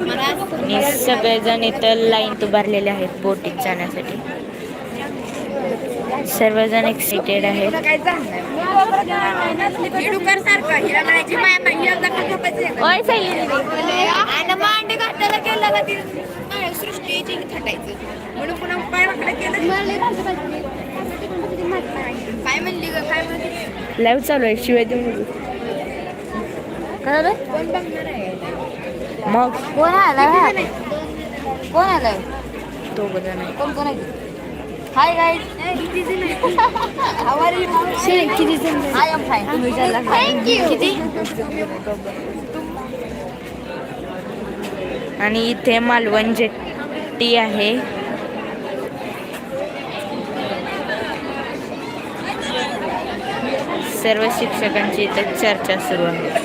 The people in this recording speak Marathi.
आणि सगळेजण इथं लाईन उभारलेले आहेत बोटीत जाण्यासाठी. सर्वजण एक्साइटेड आहेत. लाईव्ह चालू आहे शिवाय देऊ नको कळलं कोण बघणार आहे? मग? कोण आलाय कोण आलाय तो बघा नाही कोण कोण आहे हाय किती जण हाय एम फाईन तुम्ही विचारला किती? आणि इथे मालवण जेट्टी आहे. सर्व शिक्षकांची इथे चर्चा सुरू आहे.